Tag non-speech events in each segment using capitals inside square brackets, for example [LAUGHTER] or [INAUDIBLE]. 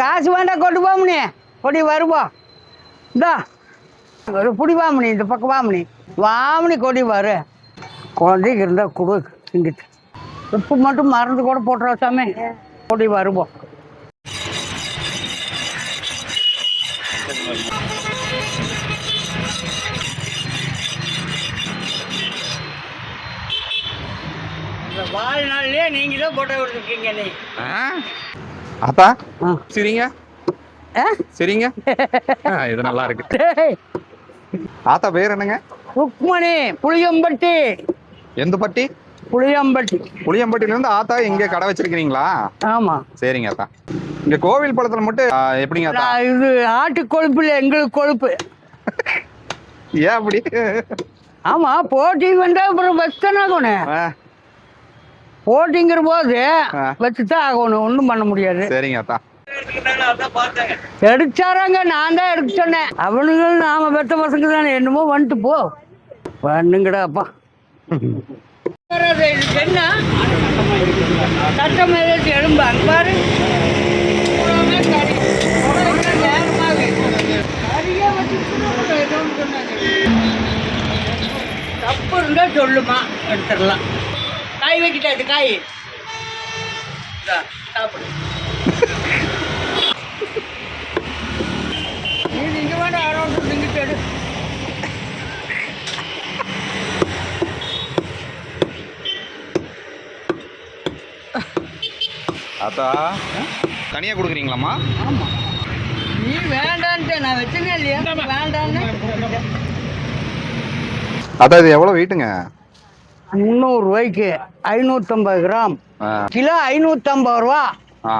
காசு வேண்டாம் கொண்டு போமணி கொடி வருவோம் இந்தா. ஒரு புடி வாமணி இந்த பக்கம் வாமணி வாமணி கொடி வரு. குழந்தைக்கு இருந்தால் கொடு இங்கிட்டு. உப்பு மட்டும் மருந்து கூட போட்டுறோம் சாமி. கொடி வருவோம் வாழ்நாள்லயே நீங்க தான் போட்டோ கொடுத்துருக்கீங்க நீ. ஆத்தா. சரிங்க? சரிங்க. [LAUGHS] இது நல்லா இருக்கு. ஆத்தா பேர் என்னங்க? ருக்மணி புளியம்பட்டி. எந்த பட்டி? புளியம்பட்டி. புளியம்பட்டில இருந்து ஆத்தா இங்க கடை வச்சிருக்கீங்களா ஆமா. சரிங்க ஆத்தா. இங்க கோவில் பழத்துல மட்டும் எப்படிங்க ஆத்தா? இது ஆட்டு கொழுப்பு இல்லை எங்களுக்கு கொழுப்பு. ஏன் அப்படி? ஆமா போட்டி வந்தா அப்புறம் ஆ, போட்டிங்கிற போது. வச்சுதான் ஆகணும் ஒன்றும் பண்ண முடியாது. சரிங்க ஆத்தா எடுத்தாராங்க நான் தான் எடுக்க சொன்னேன். அவனுங்களும் நாம பெத்த பசங்க தானே என்னமோ வந்துட்டு போ. பண்ணுங்கடா அப்பா. என்ன? சட்டம் ஏதாச்சும் பாரு. தப்பு இருந்தா சொல்லுமா எடுத்துடலாம். காய் வைக்கிட்டா இது காய். சாப்பிடு. நீ இங்க வேண்டாம் அரௌண்ட் திங்கிட்டு எடு ஆத்தா தனியா கொடுக்குறீங்களாம்மா? ஆமா. நீ வேண்டான்ட்டு நான் வச்சுங்க இல்லையா? வேண்டான்னு? ஆத்தா இது எவ்வளவு வெயிட்டுங்க முந்நூறு ரூபாய்க்கு ஐநூற்றம்பது கிராம் கிலோ ஐநூற்றம்பது ரூபா. ஆ.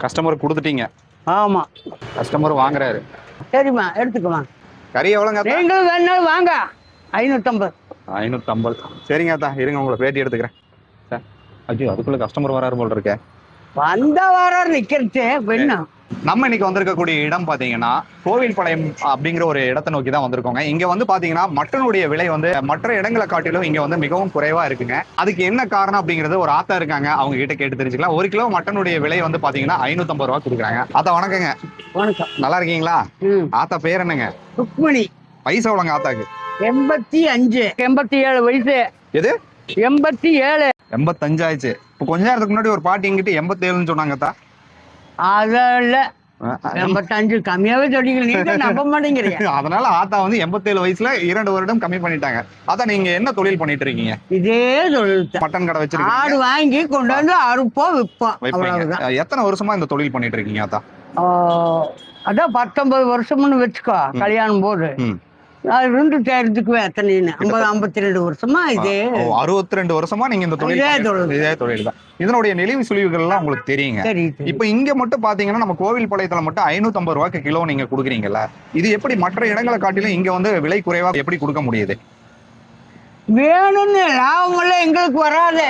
கஸ்டமர் கொடுத்துட்டீங்க. ஆமாம் கஸ்டமர் வாங்குறாரு. சரிம்மா எடுத்துக்குமா கறி எவ்வளோங்க நீங்களும் வேணாலும் வாங்க. ஐநூற்றம்பது ஐநூற்றம்பது சரிங்க ஆத்தா இருங்க உங்களை பேட்டி எடுத்துக்கிறேன். சார் ஐயோ அதுக்குள்ள கஸ்டமர் வராரு போல் இருக்கே. வந்த வாரம் நிற்கிறது என்ன? நம்ம இன்னைக்கு வந்திருக்கக்கூடிய இடம் பாத்தீங்கன்னா கோவில்பாளையம் அப்படிங்கிற ஒரு இடத்தை நோக்கி தான் வந்திருக்கோங்க. இங்க வந்து பாத்தீங்கன்னா மட்டனுடைய விலை வந்து மற்ற இடங்களை காட்டிலும் இங்க வந்து மிகவும் குறைவா இருக்குங்க. அதுக்கு என்ன காரணம் அப்படிங்கறது ஒரு ஆத்தா இருக்காங்க அவங்க கிட்ட கேட்டு தெரிஞ்சுக்கலாம். ஒரு கிலோ மட்டனுடைய விலை வந்து பாத்தீங்கன்னா ஐநூத்தம்பது ரூபா கொடுக்குறாங்க. ஆத்தா வணக்கங்க. வணக்கம். நல்லா இருக்கீங்களா? ஆத்தா பேர் என்னங்க? ருக்மணி. வயசு எவ்வளோங்க ஆத்தாக்கு? எண்பத்தி அஞ்சு. எண்பத்தி ஏழு வயசு. எது? எண்பத்தி ஏழு. எண்பத்தஞ்சு ஆயிடுச்சு. இப்போ கொஞ்ச நேரத்துக்கு முன்னாடி ஒரு பாட்டி எங்கிட்ட எண்பத்தேழுன்னு சொன்னாங்க இல்லை எண்பத்தஞ்சு கம்மியாவே சொல்லிங்க நீங்க நம்ப மாட்டேங்கிறீங்க [LAUGHS] அதனால ஆத்தா வந்து எண்பத்தேழு வயசுல இரண்டு வருடம் கம்மி பண்ணிட்டாங்க. அதான் நீங்க என்ன தொழில் பண்ணிட்டு இருக்கீங்க? இதே தொழில் தான். மட்டன் கடை வச்சிருக்கீங்க. ஆடு வாங்கி கொண்டு வந்து அறுப்போம் விற்போம். எத்தனை வருஷமா இந்த தொழில் பண்ணிட்டு இருக்கீங்க அத்தா ஆ, அதான் பத்தொன்பது வருஷம்னு வச்சுக்கோ கல்யாணம் போது. இருந்து தேர்த்துக்குவேன் எத்தனைன்னு. ஐம்பது ஐம்பத்தி ரெண்டு வருஷமா இதே. அறுபத்தி ரெண்டு வருஷமா நீங்க இந்த தொழில் இதே தொழில். இதே தொழில் தான் இதனுடைய நெளிவு சுழிவுகள் எல்லாம் உங்களுக்கு தெரியுங்க. இப்ப இங்க மட்டும் பாத்தீங்கன்னா நம்ம கோவில் பாளையத்துல மட்டும் ஐநூத்தி ஐம்பது ரூபாய்க்கு கிலோ நீங்க கொடுக்குறீங்கல்ல. இது எப்படி மற்ற இடங்களை காட்டிலும் இங்க வந்து விலை குறைவா எப்படி கொடுக்க முடியுது? வேணும்னு லாபம் எல்லாம் எங்களுக்கு வராது.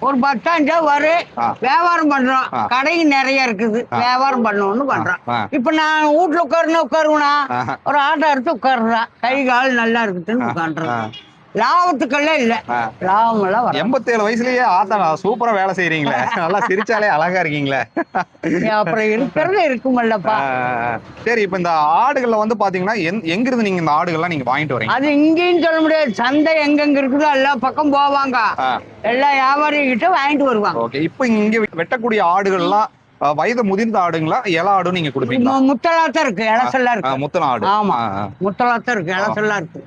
ஒரு பத்தாஞ்சா வரும். வியாபாரம் பண்றோம். ஆ. கடைக்கு நிறைய இருக்குது. வியாபாரம் பண்ணணும்னு பண்றோம். இப்ப நான் வீட்டுல உட்காருனா உட்காருவனா ஒரு ஆட்டோ எடுத்து உட்காருறா. கை கால் நல்லா இருக்குதுன்னு உட்காந்துறேன். லாபத்துக்கெல்லாம் இல்ல. லாபம் எல்லாம் எண்பத்தேழு வயசுலயே ஆத்தா சூப்பரா வேலை செய்றீங்களே. [LAUGHS] நல்லா சிரிச்சாலே அழகா இருக்கீங்களே. அப்புறம் இருக்கிறது இருக்குமல்லப்பா. சரி இப்ப இந்த ஆடுகள்ல வந்து பாத்தீங்கன்னா எங்க இருந்து நீங்க இந்த ஆடுகள்லாம் நீங்க வாங்கிட்டு வரீங்க? அது இங்கேயும் சொல்ல முடியாது. சந்தை எங்கெங்க இருக்குதோ எல்லா பக்கம் போவாங்க. எல்லா வியாபாரிகிட்ட வாங்கிட்டு வருவாங்க. ஓகே இப்போ இங்க வெட்டக்கூடிய ஆடுகள்லாம் வயது முதிர்ந்த ஆடுங்களா? இல ஆடும் நீங்க கொடுப்பீங்களா? முத்தலாத்தான் இருக்கு இலசெல்லாம் இருக்கு. முத்தன ஆடு. ஆமா. முத்தலாத்தான் இருக்கு இலசெல்லாம் இருக்கு.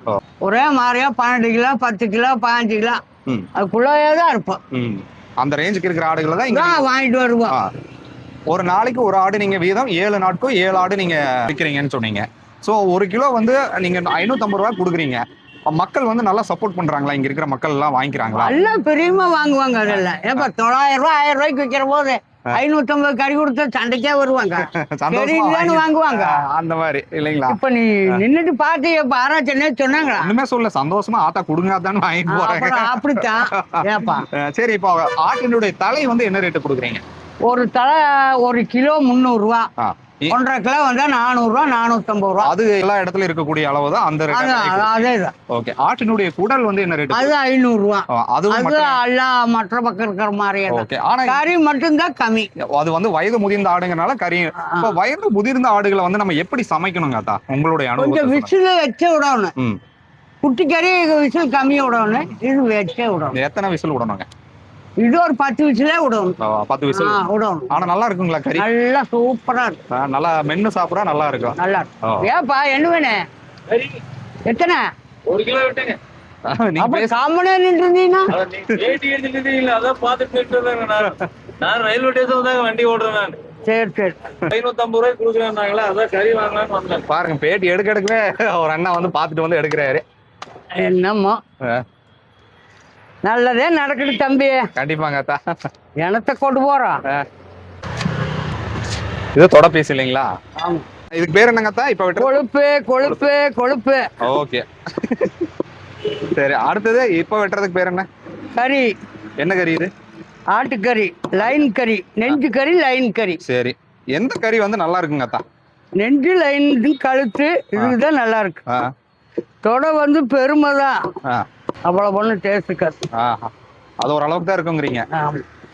ஒரே மாதிரியா பன்னெண்டு கிலோ பத்து கிலோ பதினஞ்சு கிலோ. அதுக்குள்ளேயே தான் இருப்போம். அந்த ரேஞ்சுக்கு இருக்கிற ஆடுகளை தான் வாங்கிட்டு வருவோம். ஒரு நாளைக்கு ஒரு ஆடு நீங்க வீதம் ஏழு நாட்கும் ஏழு ஆடு நீங்க விற்கிறீங்கன்னு சொன்னீங்க. சோ ஒரு கிலோ வந்து நீங்க ஐநூத்தம்பது ரூபாய் கொடுக்குறீங்க. மக்கள் வந்து நல்லா சப்போர்ட் பண்றாங்களா? இங்க இருக்கிற மக்கள் எல்லாம் வாங்கிக்கிறாங்களா? எல்லாம் பெரியமா வாங்குவாங்க அதெல்லாம். ஏப்பா தொள்ளாயிரம் ரூபாய் ஆயிரம் ரூபாய்க்கு விற்கிற போது ஐநூத்தி ஐம்பது கறி கொடுத்தா சண்டைக்கே வருவாங்க. [LAUGHS] வாங்குவாங்க. அந்த மாதிரி இல்லைங்களா? இப்ப நீ நின்னுட்டு பாத்து இப்ப ஆராய்ச்சி சொன்னாங்களா? ஒண்ணுமே சொல்ல சந்தோஷமா ஆத்தா கொடுங்க தான் வாங்கிட்டு போறாங்க அப்படித்தான். [LAUGHS] சரி இப்போ ஆட்டினுடைய தலை வந்து என்ன ரேட்டு கொடுக்குறீங்க? ஒரு தலை ஒரு கிலோ முந்நூறுரூவா ஒன்றரை கிலோ வந்தால் நானூறுரூவா நானூற்றம்பது ரூபா. அது எல்லா இடத்துல இருக்கக்கூடிய அளவு தான் அந்த அது அதே தான் ஓகே. ஆட்டினுடைய குடல் வந்து என்ன ரேட் அது ஐநூறுரூவா அது மட்டும் எல்லாம் மற்ற பக்கம் இருக்கிற மாதிரியே ஓகே. ஆனா கறி மட்டும்தான் கம்மி. அது வந்து வயது முதிர்ந்த ஆடுங்கனால கறி இப்ப வயது முதிர்ந்த ஆடுகளை வந்து நம்ம எப்படி சமைக்கணுங்க அத்தா? உங்களுடைய கொஞ்சம் அனுபவம் விசில் வச்சே விடணும். கறி விசில் கம்மியா விடணும். இது வச்சே விடணும். எத்தனை விசில் விடணுங்க? இது ஒரு பத்து விசிலே விடணும். ஆ, பத்து விசில். ஆ, விடணும். ஆனா நல்லா இருக்குங்களா கறி? நல்லா சூப்பரா இருக்கும் நல்லா மென்னு சாப்பிடா நல்லா இருக்கும் நல்லா. இருக்கும் ஏப்பா என்ன வேணும் சரி எத்தனை? ஒரு கிலோ விட்டுங்க. ரயில்வே ஸ்டேஷன் தான் வண்டி ஓடுறேன் நான். சரி சரி. ஐநூத்தி ஐம்பது ரூபாய் கொடுக்குறேன்னாங்களா அதான் கறி வாங்கலாம்னு வந்தேன். பாருங்க பேட்டி எடுக்க எடுக்கவே ஒரு அண்ணா வந்து பாத்துட்டு வந்து எடுக்கிறாரு. என்னமோ. ஆ, நல்லதே நடக்குது தம்பி. கண்டிப்பாங்க அத்தா. எனத்த கொண்டு போறோம். இது தொட பீஸ் இல்லைங்களா ஆமா. இதுக்கு பேர் என்னங்க அத்தா? இப்ப விட்டு கொழுப்பு கொழுப்பு கொழுப்பு. ஓகே. சரி அடுத்தது இப்ப வெட்டுறதுக்கு பேர் என்ன? கறி. என்ன கறி இது? ஆட்டுக்கறி லைன் கறி. நெஞ்சு கறி லைன் கறி. சரி. எந்த கறி வந்து நல்லா இருக்குங்க அத்தா? நெஞ்சு லைன் கழுத்து இதுதான் நல்லா இருக்கு. தொடை வந்து பெருமை தான். ஆ அவ்வளோ ஒன்றும் டேஸ்ட் இருக்காது. அது ஓரளவுக்கு தான் இருக்குங்கிறீங்க.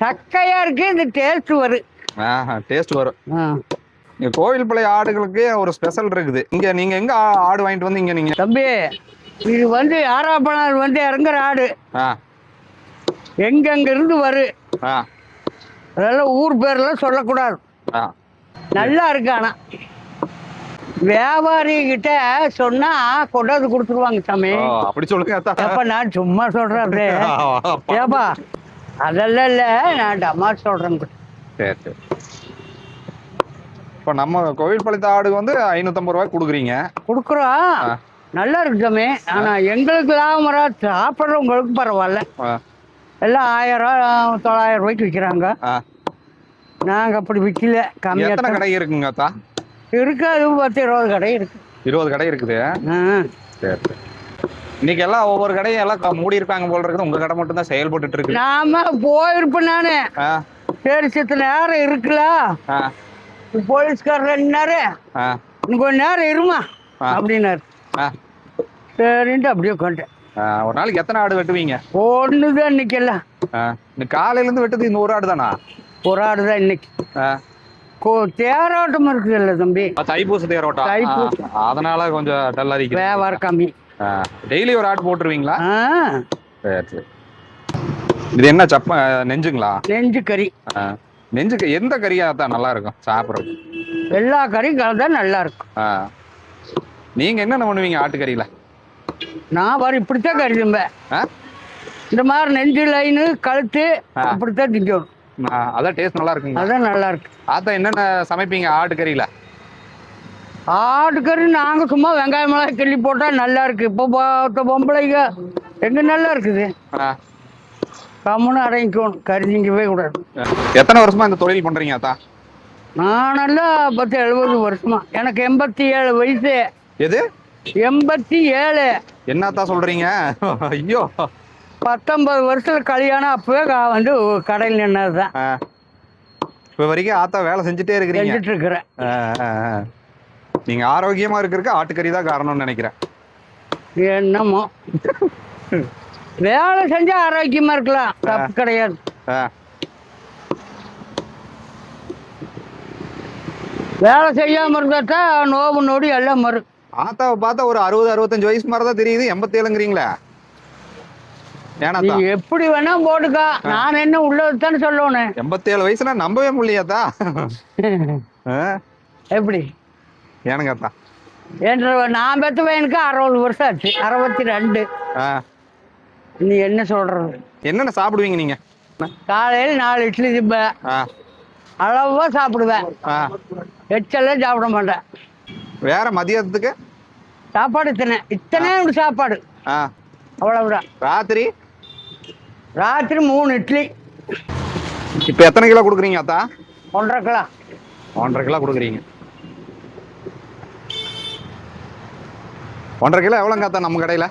சக்கையா இருக்கு இந்த டேஸ்ட் வரும் டேஸ்ட் வரும். இங்க கோவில் பிள்ளை ஆடுகளுக்கு ஒரு ஸ்பெஷல் இருக்குது. இங்க நீங்க எங்க ஆடு வாங்கிட்டு வந்து இங்க நீங்க தம்பி இது வந்து ஆறாப்பனார் வந்து இறங்குற ஆடு. எங்கெங்க இருந்து வரும் ஆ. அதெல்லாம் ஊர் பேர்லாம் சொல்லக்கூடாது. நல்லா இருக்கு ஆனா. வியாபாரி கிட்ட சொன்னா கொண்டாந்து கொடுத்துருவாங்க சாமி. அப்படி சொல்லுங்க அத்தா. எப்ப நான் சும்மா சொல்றேன் [LAUGHS] ஏப்பா அதெல்லாம் இல்ல நான் டமா சொல்றேன். சரி சரி. இப்போ நம்ம கோவில் பழைத்த ஆடு வந்து ஐநூத்தம்பது ரூபாய் கொடுக்குறீங்க. கொடுக்குறோம். நல்லா இருக்கு சாமி. ஆனா எங்களுக்கு லாபம் வராது சாப்பிட்றவங்களுக்கு பரவாயில்ல. எல்லாம் ஆயிரம் தொள்ளாயிரம் ரூபாய்க்கு விற்கிறாங்க. நாங்க அப்படி விற்கல கம்மியாக கடை இருக்குங்க இருக்கு அது பத்து இருபது கடை இருக்கு. இருபது கடை இருக்குது. சரி சரி. இன்னைக்கு எல்லாம் ஒவ்வொரு கடையும் எல்லாம் மூடி இருப்பாங்க போல இருக்குது. உங்க கடை மட்டும் தான் செயல்பட்டு இருக்கு. நாம போயிருப்பேன் நானு. சரி சித்த நேரம் இருக்குல்ல ரெண்டாரு ஆ. இன்னும் கொஞ்ச நேரம் இருமா. அப்படின்னாரு. சரின்ட்டு அப்படியே உட்காந்துட்டேன் ஒரு நாளைக்கு எத்தனை ஆடு வெட்டுவீங்க? ஒன்று தான் இன்னைக்கு எல்லாம் ஆ, இந்த காலையில இருந்து வெட்டுது இந்த ஒரு ஆடு தானா ஒரு ஆடு தான் இன்னைக்கு தேரோட்டம் இருக்குல்ல தம்பி. தைப்பூச தேரோட்டம். தைப்பூசம். அதனால கொஞ்சம் டல்லா இருக்குது வியாபாரம் கம்மி டெய்லி ஒரு ஆடு போட்டுருவீங்களா? சரி சரி. இது என்ன சப்ப நெஞ்சுங்களா? நெஞ்சு கறி. நெஞ்சுக்கு எந்த கறியா தான் நல்லா இருக்கும் சாப்பிட்றது எல்லா கறியும் கலந்தா நல்லா இருக்கும் ஆ. நீங்க என்னென்ன பண்ணுவீங்க ஆட்டுக்கறியில நான் வர இப்படித்தான் கறி திம்பேன்? இந்த மாதிரி நெஞ்சு லைனு கழுத்து. அப்படித்தான் திங்கணும் அதான் டேஸ்ட் நல்லா இருக்குங்க அதான் நல்லா இருக்கு ஆத்தா என்னென்ன சமைப்பீங்க ஆட்டுக்கறியில? ஆட்டுக்கறி நாங்கள் சும்மா வெங்காயம் மிளகாய் கிள்ளி போட்டால் நல்லா இருக்கு இப்போ பார்த்த பொம்பளைங்க எங்க நல்லா இருக்குது கம்முன்னு அடங்கிக்கணும். கறி திங்கவே கூடாது. எத்தனை வருஷமா இந்த தொழில் பண்றீங்க ஆத்தா? நான் நல்லா பத்து எழுபது வருஷமா. எனக்கு எண்பத்தி ஏழு வயசு. எது? எண்பத்தி ஏழு என்னத்தா சொல்றீங்க? ஐயோ. பத்தொன்பது வருஷத்துல கல்யாணம் அப்பவே கா- வந்து கடையில் நின்னது தான் ஆ. இப்ப வரைக்கும் ஆத்தா வேலை செஞ்சுட்டே இருக்கிறீங்க. செஞ்சுட்டு இருக்கிறேன் ஆ, ஆ, ஆ. நீங்க ஆரோக்கியமா இருக்கிறதுக்கு ஆட்டுக்கறி தான் காரணம்னு நினைக்கிறேன். என்னமோ. வேலை செஞ்சா ஆரோக்கியமா இருக்கலாம். தப்பு கிடையாது. ஆ, வேலை செய்யாம இருந்தா நோவு நொடி எல்லாம் மறு ஆத்தாவை பார்த்தா ஒரு அறுபது அறுபத்தஞ்சு வயசு மாதிரி தான் தெரியுது. எண்பத்தி ஏழுங்கிறீங்களே நீ எப்படி வேணா போட்டுக்கா. நான் என்ன உள்ளதுதானே சொல்லணும். எண்பத்தி ஏழு வயசுல நம்பவே முடியாதா எப்படி? ஏனுங்கத்தா? என்ற நான் பெத்த பையனுக்கு அறுபது வருஷம் ஆச்சு. அறுபத்தி ரெண்டு நீ என்ன சொல்றது? என்னென்ன சாப்பிடுவீங்க நீங்க? காலையில் நாலு இட்லி திப்பேன் அளவா சாப்பிடுவேன். எச்செல்லாம் சாப்பிட மாட்டேன். வேற மதியத்துக்கு? சாப்பாடு இத்தனை. இத்தனை சாப்பாடு. ஆ, அவ்வளவுதான். ராத்திரி? ராத்திரி மூணு இட்லி. இப்ப எத்தனை கிலோ கொடுக்குறீங்க அத்தா? ஒன்றரை கிலோ. ஒன்றரை கிலோ கொடுக்குறீங்க. ஒன்றரை கிலோ எவ்வளோங்க அத்தா நம்ம கடையில?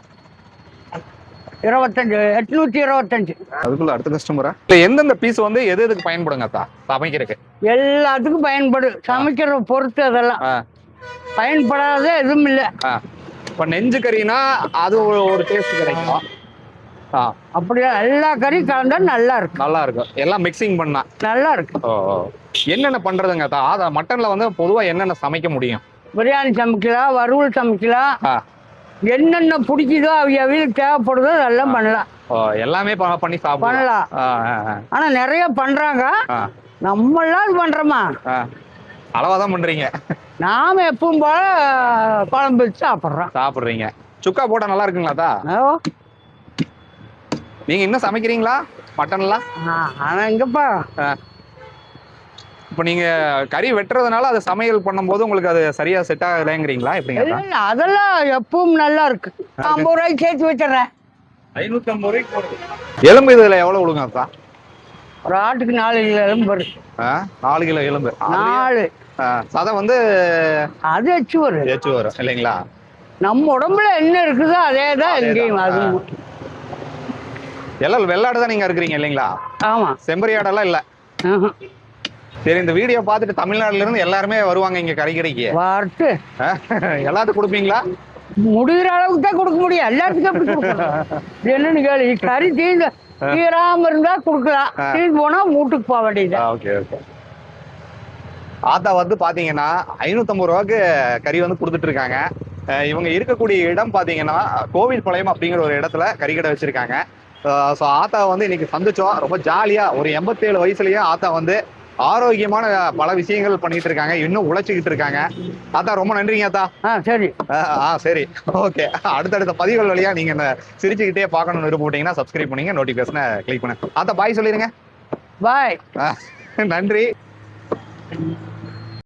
இருபத்தஞ்சு எட்நூத்தி இருபத்தஞ்சு. அதுக்குள்ள அடுத்த கஸ்டமரா இல்ல எந்தெந்த பீஸ் வந்து எது எதுக்கு பயன்படுங்க அத்தா? சமைக்கிறதுக்கு. எல்லாத்துக்கும் பயன்படும் சமைக்கிற பொறுத்து அதெல்லாம். பயன்படாத எதுவும் இல்லை. இப்ப நெஞ்சு கறினா அது ஒரு- டேஸ்ட் கிடைக்கும். அப்படியே? எல்லா கறியும் கலந்தா நல்லா இருக்கும் நல்லா இருக்கும் எல்லாம் மிக்சிங் பண்ணா. நல்லா இருக்கும் ஓ. என்னென்ன பண்றதுங்க அத மட்டன்ல வந்து பொதுவா என்னென்ன சமைக்க முடியும்? பிரியாணி சமைக்கலாம் வறுவல் சமைக்கலாம். என்னென்ன பிடிக்குதோ அவங்க வீட்டுக்கு தேவைப்படுதோ அதெல்லாம் பண்ணலாம். ஓ எல்லாமே பண்ணி சாப்பிடலாம் பண்ணலாம். ஆனா நிறைய பண்றாங்க. நம்மளாம் பண்றோமா? ஆ. அளவா தான் பண்றீங்க. நாம எப்பவும் போல குழம்பு வச்சு சாப்பிட்றோம். சாப்பிடுறீங்க. சுக்கா போட்டா நல்லா இருக்குங்களா அத்தா? நீங்க இன்னும் சமைக்கிறீங்களா? மட்டன்லாம் ஆனா எங்கப்பா இப்போ நீங்க கறி வெட்டுறதுனால அது சமையல் பண்ணும்போது உங்களுக்கு அது சரியா செட் ஆகலைங்கிறீங்களா? எப்படிங்க அதெல்லாம் எப்பவும் நல்லா இருக்கு. ஐம்பது ரூபாய்க்கு சேர்த்து வச்சிடுறேன். ஐநூத்தி ஐம்பது ரூபாய்க்கு போடுது எலும்பு இதுல எவ்வளவு விழுங்க அத்தா ஒரு ஆட்டுக்கு நாலு கிலோ எலும்பு வரும் ஆ, நாலு கிலோ எலும்பு. நாலு. சதை வந்து அது வச்சு வரும். ஏச்சு வரும் இல்லைங்களா? நம்ம உடம்புல என்ன இருக்குதோ அதே தான் அதேதான். எங்கேயும் அது எல்லாம் வெள்ளாடு தான் நீங்க இருக்கிறீங்க இல்லைங்களா? ஆமா. செம்பரியாடெல்லாம் இல்ல. சரி இந்த வீடியோ பார்த்துட்டு தமிழ்நாட்டுல இருந்து எல்லாருமே வருவாங்க இங்க கறி கடைக்கு வார்த்து ஆ, எல்லாத்துக்கும் கொடுப்பீங்களா? முடிகிற அளவுக்கு தான் கொடுக்க முடியும். எல்லாத்துக்கும் எப்படி கொடுக்கணும் இது என்னன்னு கேளு கறி தீர்ந்து தீராம இருந்தா கொடுக்கலாம். தீர்ந்து போனா வீட்டுக்கு போக வேண்டியது. Okay okay. ஆத்தா வந்து பாத்தீங்கன்னா ஐநூத்தம்பது ரூபாய்க்கு கறி வந்து கொடுத்துட்டு இருக்காங்க. இவங்க இருக்கக்கூடிய இடம் பாத்தீங்கன்னா கோவில் பாளையம் அப்படிங்கிற ஒரு இடத்துல கறிக்கடை வச்சிருக்காங்க. ஸோ ஆத்தா வந்து இன்னைக்கு சந்திச்சோம். ரொம்ப ஜாலியா ஒரு எண்பத்தேழு வயசுலயே ஆத்தா வந்து ஆரோக்கியமான பல விஷயங்கள் பண்ணிட்டு இருக்காங்க. இன்னும் உழைச்சிக்கிட்டு இருக்காங்க. ஆத்தா ரொம்ப நன்றிங்க ஆத்தா. ஆ சரி. ஆ சரி. ஓகே. அடுத்தடுத்த பதிவுகள் வழியா நீங்க இந்த சிரிச்சுக்கிட்டே பார்க்கணும்னு விருப்பப்பட்டீங்கன்னா சப்ஸ்கிரைப் பண்ணுங்க நோட்டிபிகேஷனை கிளிக் பண்ணுங்க. ஆத்தா பாய் சொல்லிருங்க. பாய் நன்றி.